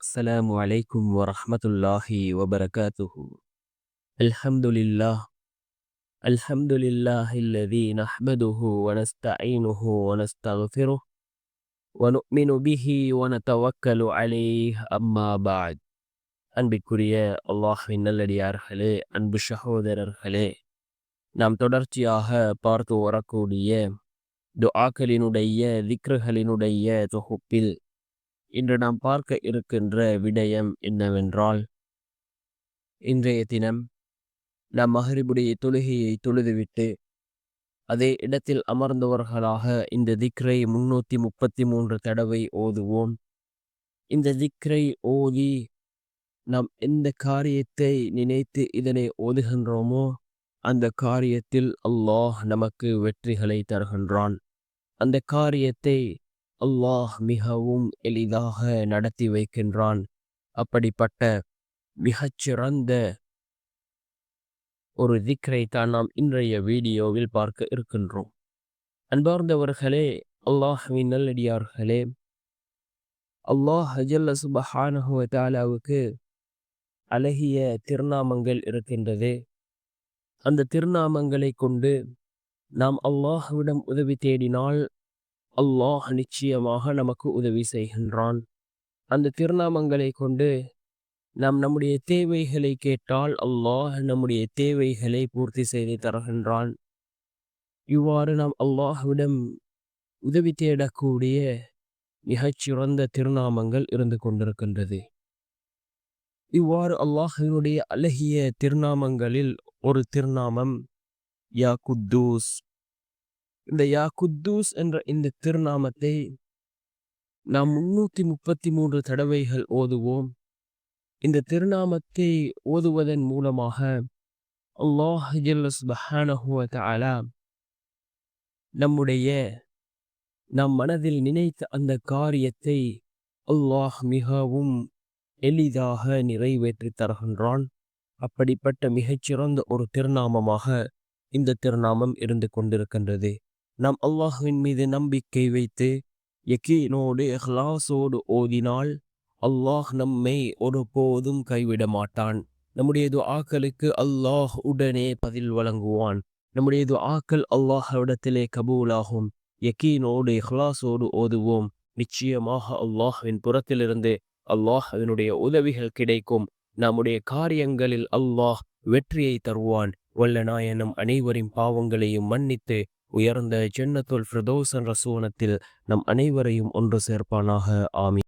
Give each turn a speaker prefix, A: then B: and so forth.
A: السلام عليكم ورحمة الله وبركاته الحمد لله الحمد لله الذي نحمده ونستعينه ونستغفره ونؤمن به ونتوكل عليه أما بعد அன்பிற்குரிய அல்லாஹ்வின் நல்லடியார்களே அன்பு சகோதரர்களே நாம் தொடர்ச்சியாக பார்த்து வரக்கூடிய துஆக்களினுடைய திக்ருகளினுடைய தொகுப்பில் இன்று நாம் பார்க்க இருக்கின்ற விடயம் என்னவென்றால் இன்றைய தினம் நாம் மகரிபுடைய தொழுகையை தொழுதுவிட்டு அதே இடத்தில் அமர்ந்தவர்களாக இந்த திக்ரை முன்னூத்தி முப்பத்தி மூன்று தடவை ஓதுவோம். இந்த திக்ரை ஓதி நாம் எந்த காரியத்தை நினைத்து இதனை ஓதுகின்றோமோ அந்த காரியத்தில் அல்லாஹ் நமக்கு வெற்றிகளை தருகின்றான். அந்த காரியத்தை அல்லாஹ் மிகவும் எளிதாக நடத்தி வைக்கின்றான். அப்படிப்பட்ட மிகச்சிறந்த ஒரு திக்ரை தான் நாம் இன்றைய வீடியோவில் பார்க்க இருக்கின்றோம். அன்பார்ந்தவர்களே அல்லாஹ்வின் நல்லடியார்களே அல்லாஹ் ஹஜல்ல சுபஹானஹுவ தாலாவுக்கு அழகிய திருநாமங்கள் இருக்கின்றது. அந்த திருநாமங்களை கொண்டு நாம் அல்லாஹ்விடம் உதவி தேடினால் அல்லாஹ் நிச்சயமாக நமக்கு உதவி செய்கின்றான். அந்த திருநாமங்களை கொண்டு நாம் நம்முடைய தேவைகளை கேட்டால் அல்லாஹ் நம்முடைய தேவைகளை பூர்த்தி செய்து தருகின்றான். இவ்வாறு நாம் அல்லாஹ்விடம் உதவி தேடக்கூடிய மிகச்சிறந்த திருநாமங்கள் இருந்து கொண்டிருக்கின்றது. இவ்வாறு அல்லாஹினுடைய அழகிய திருநாமங்களில் ஒரு திருநாமம் யா குத்தூஸ் இந்த யா குத்தூஸ் என்ற இந்த திருநாமத்தை நாம் முன்னூத்தி முப்பத்தி மூன்று தடவைகள் ஓதுவோம். இந்த திருநாமத்தை ஓதுவதன் மூலமாக அல்லாஹ் அலா நம்முடைய நம் மனதில் நினைத்த அந்த காரியத்தை அல்லாஹ் மிகவும் எளிதாக நிறைவேற்றி தருகின்றான். அப்படிப்பட்ட மிகச்சிறந்த ஒரு திருநாமமாக இந்த திருநாமம் இருந்து கொண்டிருக்கின்றது. நாம் அல்லாஹுவின் மீது நம்பிக்கை வைத்து யக்கீனோடு ஹ்லாஸோடு ஓதினால் அல்லாஹ் நம்மை ஒருபோதும் கைவிட மாட்டான். நம்முடைய ஆக்களுக்கு அல்லாஹ் உடனே பதில் வழங்குவான். நம்முடைய ஆக்கள் அல்லாஹ்விடத்திலே கபூலாகும். யக்கீனோடு ஹ்லாஸோடு ஓதுவோம். நிச்சயமாக அல்லாஹ்வின் புறத்திலிருந்து அல்லாஹ் அதனுடைய உதவிகள் கிடைக்கும். நம்முடைய காரியங்களில் அல்லாஹ் வெற்றியை தருவான். வல்ல நாயனம் அனைவரின் பாவங்களையும் மன்னித்து உயர்ந்த ஜென்னத்துல் ஃபிரதோஸ் என்ற சூனத்தில் நம் அனைவரையும் ஒன்று சேர்ப்பானாக. ஆமீன்.